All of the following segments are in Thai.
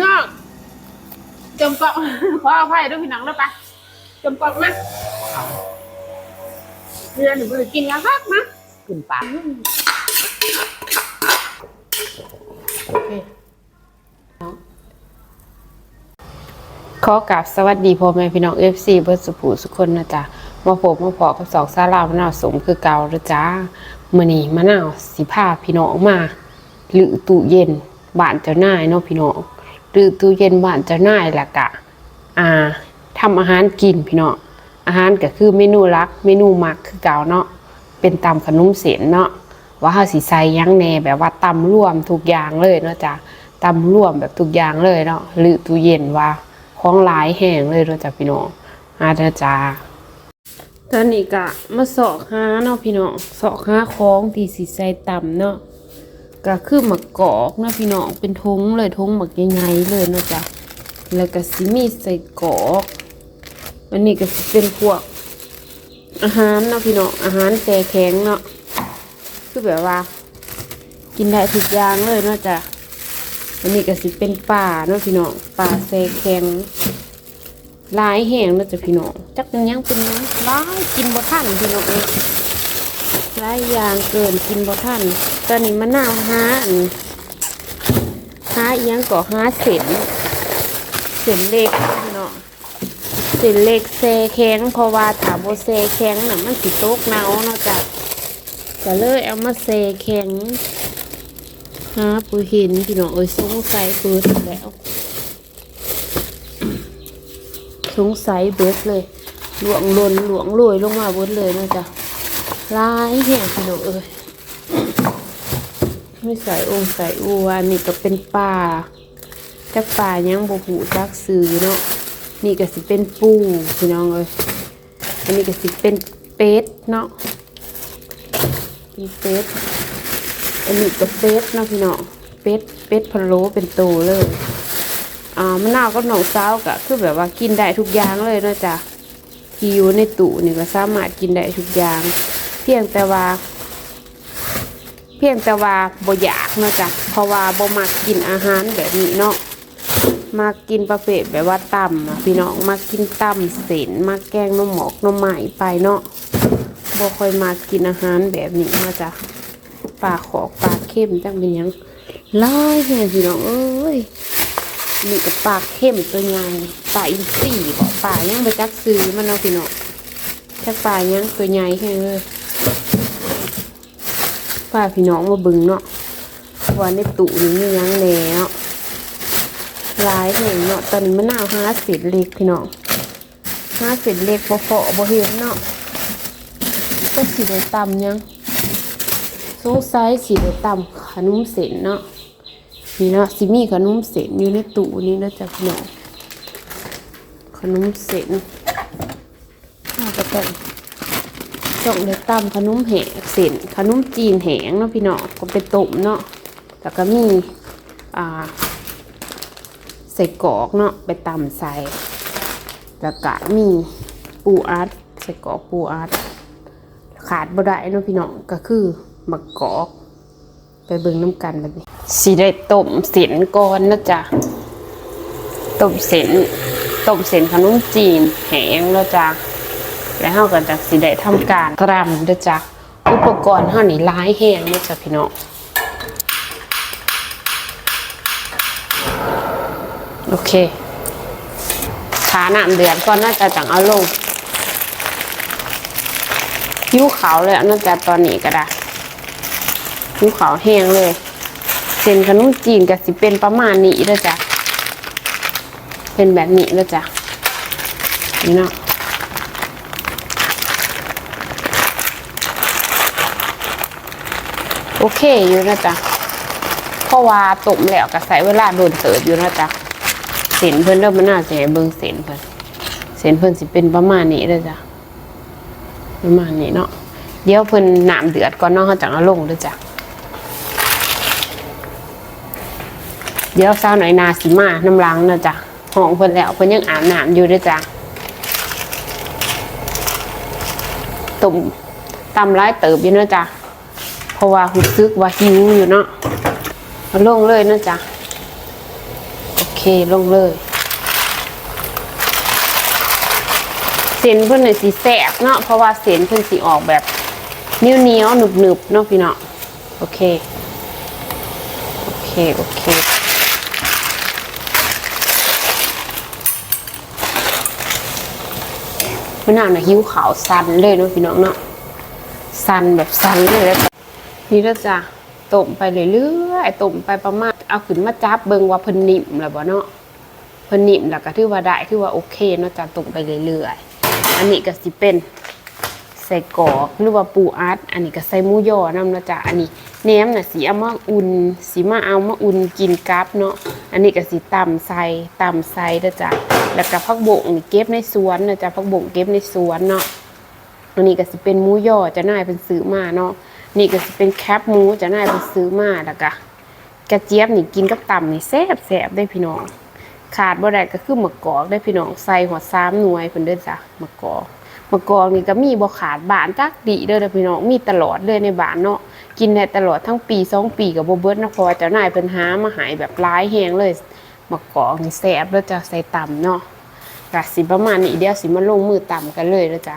เนาะจมปอกขออภัยด้วยพี่น้องแล้วปะจมปอกนะเรือหนูไปกินแล้วครับนะขึ้นปากโอเคขอกราบสวัสดีพ่อแม่พี่น้องเอฟซีเบิร์ดสุภูสุคนนะจ๊ะมาพบมาพอกับสองซาลาวมะนาวสมคือเก่าแล้วจ้ามื่อนี้มะนาวสิพาพี่น้องมาหรือตู้เย็นบ้านเจ้านายเนาะพี่น้อง หรือตู้เย็นบ้านเจ้านายและกะ อ่าทำอาหารกินพี่เน้องอาหารก็คือเมนูรัก เมนูมักคือเก่าเนาะเป็นตำขนมเสียนเนาะว่าเฮาสิใส่ยังแน่แบบว่าตำรวมทุกอย่างเลยเนาะจ้ะตำรวมแบบทุกอย่างเลยเนาะหรือตู้เย็นว่าของหลายแห้งเลยเนาะจ้ะพี่น้องอาเด้อจ้าตอนนี้ก็มาสอกหาเนาะพี่น้องสอกหาของที่สิใส่ตำเนาะ ก็คือหมักกอกเนาะพี่น้องเป็นทงเลยทงหมักใหญ่ๆเลยเนาะจ้ะแล้วก็สิมีใส่กอกอันนี้ก็เป็นพวก อาหารเนาะพี่น้องอาหารแช่แข็งเนาะคือแบบว่า กินได้ทุกอย่างเลยเนาะจ้ะอันนี้ก็สิเป็นป่าเนาะพี่น้องป่าแช่แข็งลายแห้งเนาะจ้ะพี่น้องจักเป็นยังเป็นยังลายกินบ่ทันพี่น้องเอ้ย หลายอย่างเกินกินบ่ทันตอนนี้มะนาวหาอันหาเอียงก็หาเส้นเส้นเล็กเนาะเส้นเล็กเซแข็งเพราะว่าถามว่าเซแข็งน่ะมันสิตกเนาเนาะจ้ะก็เลยเอามาเซแข็งหาปูหินพี่น้องเอ้ยสงสัยเบิดแล้วสงสัยเบิดเลยหลวงลนหลวงโรยลงมาเบิดเลยเนาะจ้ะ ลายแห่งพี่น้องเอ้ยไม่ใส่องค์ใส่อัวนี่ก็เป็นป่าจักป่ายังบ่หูจักซื้อเนาะนี่ก็สิเป็นปูพี่น้องเอ้ยอันนี้ก็สิเป็นเป็ดเนาะเป็นเป็ดอันนี้ก็เป็ดเนาะพี่น้องเป็ดเป็ดพะโล้เป็นโตเลยอ่ามะนาวก็หนองสาวก็คือแบบว่ากินได้ทุกอย่างเลยเนาะจ้ะที่อยู่ในตู้นี่ก็สามารถกินได้ทุกอย่าง พียงแต่ว่า เพียงแต่ว่าบ่อยากนาะจ้ะเพราะว่าบ่มักกินอาหารแบบนี้เนาะมากินประเภทแบบว่าตำพี่น้องมากินตำเส้นมาแกงน้ำหมอกน้ำใหม่ไปเนาะบ่ค่อยมากินอาหารแบบนี้มาจ้ะปลาขอกปลาเข้มจังเป็นยังลายแห่พี่น้องเอ้ยนี่ก็ปลาเข้มตัวใหญ่ปลาอินทรีบอกปลายังไปจักซื้อมันเนาพี่น้องจักปลายังตัวใหญ่แค่เลย ปลาพี่น้องมาบึงเนาะว่าในตู้นี้มียังแหน่เนาะหลายแห่งเนาะตอนนี้มะนาวห้าสิบเล็กพี่น้องห้าสิบเล็กบ่เฟาะบ่เห็นเนาะก็สีได้ตำยังสงสัยสีได้ตำขนมเส้นเนาะนี่เนาะสิมีขนมเส้นอยู่ในตู้นี้นะจ๊ะพี่น้องขนมเส้นน่าจะต้อง ต้องได้ตำขนมแหงเส้นขนมจีนแหงเนาะพี่น้องก็ไปต้มเนาะแล้วก็มีอ่าใส่กอกเนาะไปตำใส่แล้วก็มีปูอัดใส่กอกปูอัดขาดบ่ได้เนาะพี่น้องก็คือมะกอกไปเบิ่งน้ำกันแบบนี้สิได้ต้มเส้นก่อนนะจ๊ะต้มเส้นต้มเส้นขนมจีนแห้งแล้วจ้ะ แล้วเฮาก็จะสิได้ทำการตรำเด้อจ้ะอุปกรณ์เฮานี่หลายแห้งเนาะจ้ะพี่น้องโอเคขาหนามเดือดก่อนน่าจะจังเอาลงยิ้วขาวเลยน่าจะตอนนี้ก็ได้ยิ้วขาวแห้งเลย เส้นขนมจีนก็สิเป็นประมาณนี้แล้วจ้ะ เป็นแบบนี้แล้วจ้ะ นี่เนาะ โอเคอยู่นะจ๊ะเพราะว่าต้มแล้วก็ใส่เวลาโดนเติบอยู่นะจ๊ะเส้นเพิ่นเริ่มมันน่าจะให้เบิ่งเส้นเพิ่นเส้นเพิ่นสิเป็นประมาณนี้เด้อจ้ะประมาณนี้เนาะเดี๋ยวเพิ่นน้ำเดือดก่อนเนาะเขาจังเอาลงเด้อจ้ะเดี๋ยวสาวหน่อยนาสิมาน้ำล้างนะจ๊ะห้องเพิ่นแล้วเพิ่นยังอาบน้ำอยู่เด้อจ้ะตุ่มตำร้ายเติบอยู่นะจ้ะ เพราะว่ารู้สึกว่าหิวอยู่เนาะลงเลยเนาะจ้ะโอเคลงเลย เส้นเพิ่นน่ะสีแสบเนาะเพราะว่าเส้นเพิ่นสีออกแบบเหนียวเหนียวหนึบหนึบเนาะพี่เนาะโอเค โอเค โอเคมะนาวนะหิวขาวสันเลยเนาะพี่น้องเนาะสันแบบสันเลยแล้ว นี่เราจะต้มไปเรื่อยๆต้มไปประมาณเอาขึ้นมาจับเบิ่งว่าเพิ่นนิ่มแล้วบ่เนาะเพิ่นนิ่มแล้วก็ถือว่าได้ถือว่าโอเคเนาะจะต้มไปเรื่อยๆอันนี้ก็สิเป็นใส่กอกหรือว่าปูอัดอันนี้ก็ใส่หมูยอนํเนาะจ้ะอันนี้แหนมน่ะสิเอามาอุ่นสิมาเอามาอุ่นกินกับเนาะอันนี้ก็สิตำใส่ตำใส่เด้อจ้ะแล้วก็ผักบงนี่เก็บในสวนนะจ้ะผักบงเก็บในสวนเนาะอันนี้ก็สิเป็นหมูยอจะน่ายเป็นซื้อมาเนาะ นี่ก็สิเป็นแคปหมูจะน่ายเป็นซื้อมาแล้วก็กระเจี๊ยบนี่กินกับต่ำนี่แซ่บแซ่บได้พี่น้อง ขาดบ่ได้ก็คือมะกอกได้พี่น้องใส่หัวซ้ำหน่วยเพิ่นเด้อจ้ะมะกอกมะกอกนี่ก็มีบ่ขาดบานจักดีเด้อเด้อพี่น้องมีตลอดเลยในบ้านเนาะกินได้ตลอดทั้งปีสองปีก็บ่เบิดนะเพราะว่าเจ้านายเพิ่นหามาหายแบบหลายแฮงเลยมะกอกนี่แซ่บเด้อจ้ะใส่ต่ำเนาะก็สิประมาณนี้เดี๋ยวสิมาลงมือต่ำกันเลยเด้อจ้ะ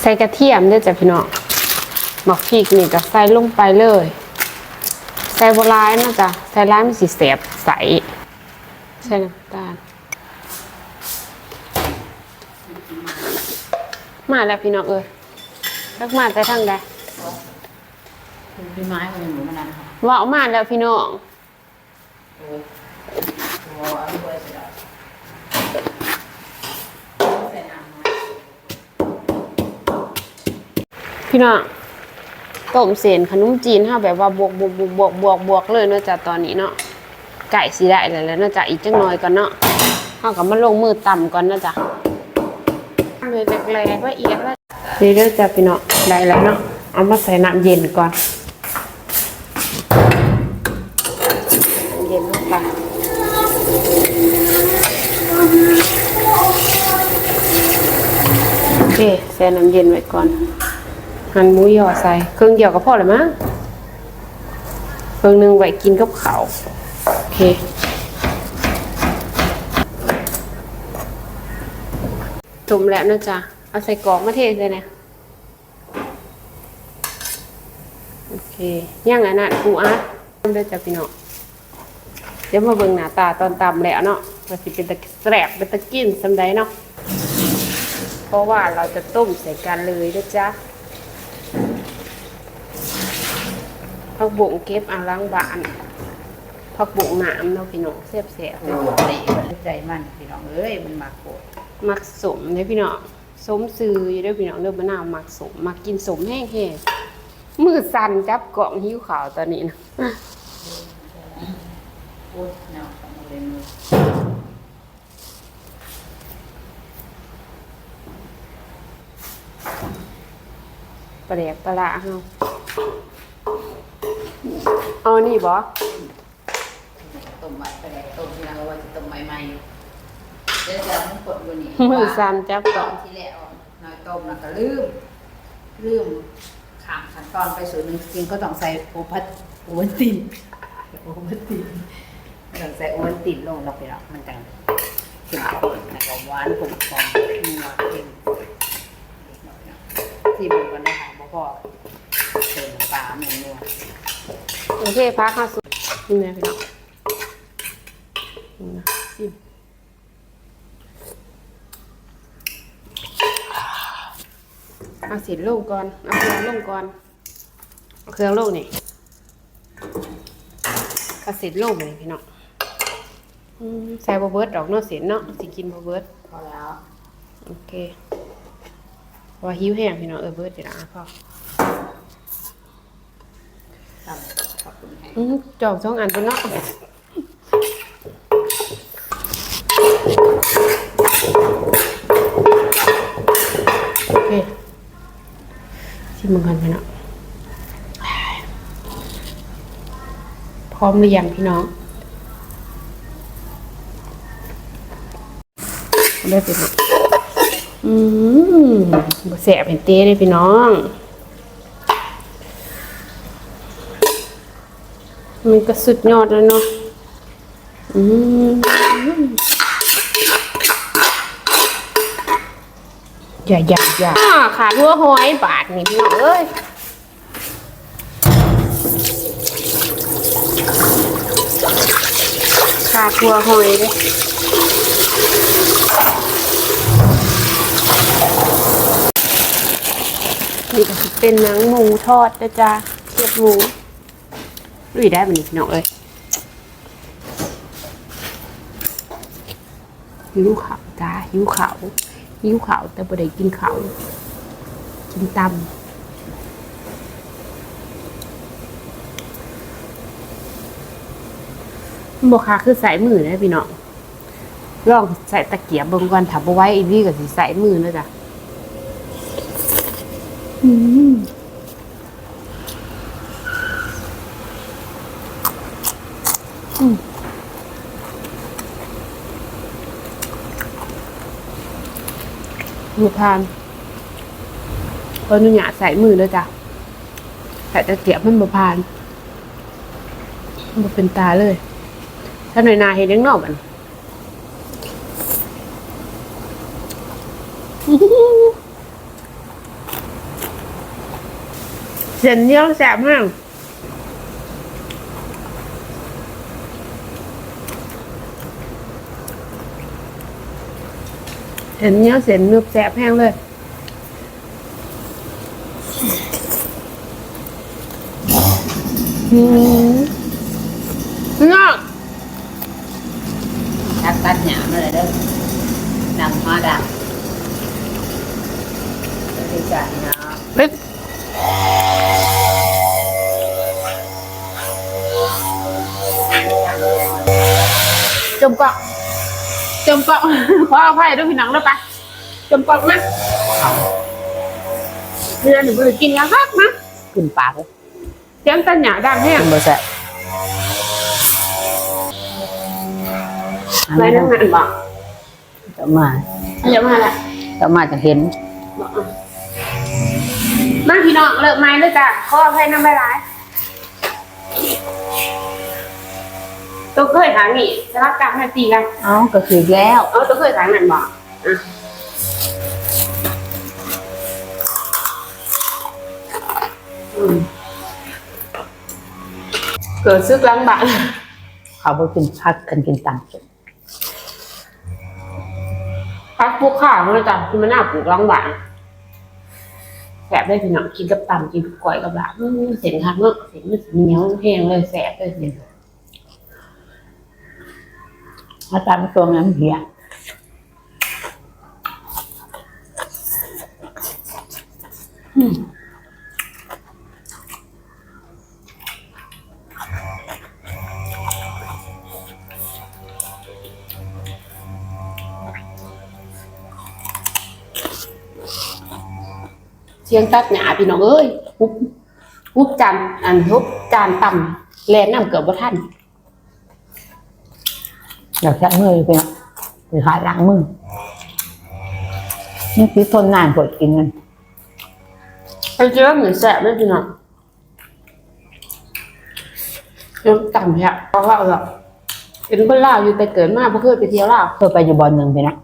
ใส่กระเทียมเด้วยจ้ะพี่น้อง หมักพริกนี่ก็ใส่ลงไปเลย ใส่บรายนะจ๊ะใส่ร้ายมันสีแสบใส ใส่น้ำตาล มาแล้วพี่น้องเอ้ยรักมาแต่ทางใดพี่ไม้มันหมูมันนั่นค่ะว่าเอามาแล้วพี่น้องโอ้โหเอาด้วยสิล่ะใส่น้ำหน่อยพี่น้อง ต้มเส้นขนมจีนเฮาแบบว่าบวกบวกบวกบวกบวกบวกเลยเนาะจ้ะตอนนี้เนาะไก่สิได้แล้วแหล้วเนาะจ้ะอีกจังหน่อยก่อนเนาะเฮาก็มาลงมือต่ำก่อนเนาะจ้ะเลยแรกๆละเอียดละนี่เด้อจ้ะพี่น้องได้แล้วเนาะเอามาใส่น้ำเย็นก่อนน้ำเย็นลงไปโอเคใส่น้ำเย็นไว้ก่อน หั่นหมูยอใส่เครื่องเดียวก็พอเลยมั้งเครื่องหนึงไว้กินกับข้าวโอเคจุ่มแล้วนะจ๊ะเอาใส่กรอกมาเทเลยเนะโอเคย่างอันนั้นปูอัดทำได้จ้ะพี่น้องเดี๋ยวมาเบิ่งหน้าตาตอนตำแล้วเนาะว่าสิเป็นตะแสบเป็นตะกินสำใดเนาะเพราะว่าเราจะต้มใส่กันเลยนะจ๊ะ ผักบุ้งเก็บอาล้างบ้านผักบุ้งหนามเนาะพี่น้องเสียบเสียบเตะมันใจมันพี่น้องเอ้ยมันมาโกรธมักสมเด้อพี่น้องสมซื้ออยู่ด้อพี่น้องเด้อมมะนาวมักสมมักกินสมแห้งแห้งมือสั่นจับกล่องหิ้วขาวตอนนี้นะโอ้ยเนาะของมันเลยมือปลาแดกปลาละเฮา เอานี่บ่ต้มไว้ไปเลยต้มที่เราว่าจะต้มใหม่ๆเดี๋ยวจะมันกดอยู่นี่มือสั่นจับกล่องที่แล้วน้อยต้มแล้วก็ลืมลืมขามขั้นตอนไปสู่หนึ่งจริงก็ต้องใส่โอพัดโอวัลตินโอวัลตินต้องใส่โอวัลตินลงแล้วไปแล้วมันจังเข้มข้นแล้วก็หวานกลมกล่อมนัวเค็มที่มันก็ได้หาบ่พอเติมน้ำปลาเมนัว โอเคพักข้าวสุดนี่แม่พี่น้องนี่นะซิมเอาเสร็จลงก่อน เอาเครื่องลงก่อนเอาเครื่องลงนี่เอาเสร็จลงไปเลยพี่น้องใส่บะเบิร์ดดอกเนาะเสร็จเนาะสิกินบะเบิร์ดพอแล้ว โอเคว่าหิวแห้งพี่น้องเออเบิร์ดเดี๋ยวนะพ่อ อบคุณให้อจอกสองอันเป็นเนาะโอเคชิมมึงกันพี่น้องพร้อมหรือยังพี่น้องเลือกเป็นอืมแสบเห็นเต้เลยพี่น้อง มันก็สุดยอดแล้วเนาะอืมอย่าอย่าอย่าขาดหัวหอยบาทนี่พี่น้องเอ้ยขาดหัวหอยเลยนี่ก็สิเป็นหนังหมูทอดนะจ๊ะเสียบหมู ลุยได้บบนี้พี่น้องเอ้ยหิวขาวจ้าหิวขาวหิวขาวแต่บ่ได้กินขาวกินตำบกค่ะคือใส่มือนะพี่น้องลองใส่ตะเกียบเบิ่งก่อนถ้าบ่ไว้อีนี่ก็สิใส่มือนะจ๊ะอืม มือทานเพราะนูอยากใส่มือเลยจ้ะใส่ตะเกียบมันบพานมันเป็นตาเลย ถ้าหน่อยนาเห็นยังนอกมันเส้นเหนียวแสบมาก เส้นเหนียวเส้นนึบแสบแห้งเลยอืมงอกทักตัดหยามมาเลยเด้อดำมาดำดีใจเนาะเล็กจมเกาะ จมเกาะขออภัยด้วยพี่น้องแล้วปะจมเกาะนะเรือหนูไปกินแล้วครับนะขึ้นปากเลยเสียงตันหยาดังแห้งขึ้นบริษัทไรนั่งงานบอกจะมาเดี๋ยวมาละจะมาจะเห็นมาพี่น้องเลิกไม้เลยจ้ะขออภัยน้ำไม่ร้าย ตัวเคยถามนี่จะรักกันให้ตีกันเอ้าก็คือแล้ว เอาตัวเคยถามนั่นบอกอะอืมเกิดซึกล้างบ้านเขาไปกินพักกันกินตังค์พักปลูกข้าวเลยจ้ะคือมันน่าปลูกล้างบ้านแสบได้พี่น้องกินกับตำกินกับก๋วยกับหลาบอืมเสียงคักเนอะเสียงมันเหนียวแห้งเลยแสบเลยเสียง มาตามตัวนั้นเหียเสียงตัดหยาพี่น้องเอ้ยฮุบฮุบจานอันฮุบจานต่ำแลนน้ำเกือบบ่ทัน อยากใช้มือไปเนาะไปหาล้างมือนี่คือทนนานกดกินกันไปเจอเหมือนแสบเลยพี่น้องเสียงต่ำเนี่ยเพราะว่าแบบเป็นคนลาวอยู่แต่เกิดมาเพื่เคยไปเที่ยวลาวเพื่อไปอยู่บอลหนึ่งไปนะ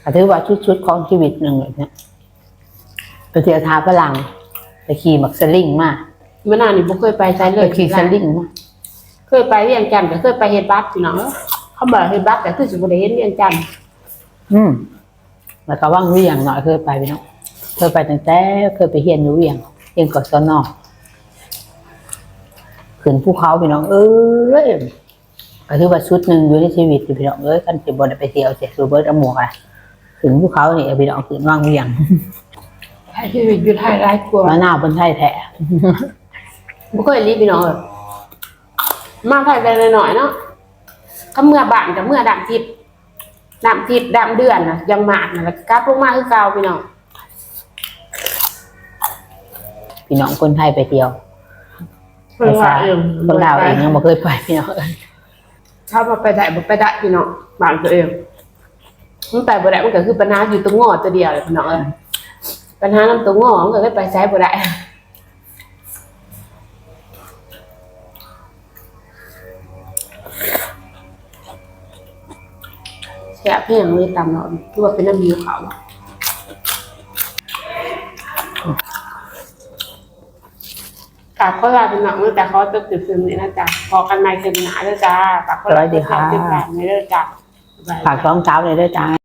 แต่ถือว่าชุดๆของชีวิตหนึ่งเลยเนี่ยไปเที่ยวท้าฝรั่งไปขี่มักสลิงมาเมื่อนานนี่บ่เคยไปใช้เลไปยขี่สลิงมาเคยไปเวียงจันทน์แต่เคยไปเฮ็ดบัตรพี่น้อง เขาบอกเฮ็ดบัตรแต่คือสิบ่ได้เฮ็ดเวียงจันทน์อืมแล้วก็ว่างเวียงหน่อยเคยไปไปเนาะเคยไปตั้งแต่เคยไปเฮียนอยู่เวียงเฮียนกศนขึ้นภูเขาพี่น้อง เอ้ยก็ถือว่าชุดหนึ่งอยู่ในชีวิตอยู่พี่น้องเอ้ยกันสิบ่ได้ไปเที่ยวเสียสูเบิร์ตเอาหมวกอะขึ้นภูเขานี่พี่น้องขึ้นว่างเวียงใช้ชีวิตอยู่ไทยหลายกว่ามาหนาวบนไทยแท้บ่เคยรีบพี่น้องเอ้ยมาไทยไปหน่อยๆเนาะ ก็เมื่อบ้านกับเมื่อดำทิพย์ดำทิพย์ดำเดือนน่ะยังมากน่ะแล้วก็กลับลงมาคือเก่าพี่น้องพี่น้องคนไทยไปเที่ยวเพิ่นว่าเองคนลาวเองยังบ่เคยไปพี่น้องเอ้ยถ้ามาไปได้บ่ไปได้พี่น้องบ้านตัวเองมันไปบ่ได้มันก็คือปัญหาอยู่ตรงงอตัวเดียวเลยพี่น้องเอ้ยปัญหานำตัวงอมันก็เลยไปใช้บ่ได้ แซ่บเพียงเลยตำเราคือว่าเป็นน้ำมีขาวฝากราบขอลาเป็นหนังเมื่อแต่เขาจะติดซึมนี่นะจ๊ะพอกันไม่คืนหนาเด้อจ้าฝากคนละติดตามในเด้อจ้ะบ๊ายจ้ะฝากร้องเช้าเลยด้วยจ้า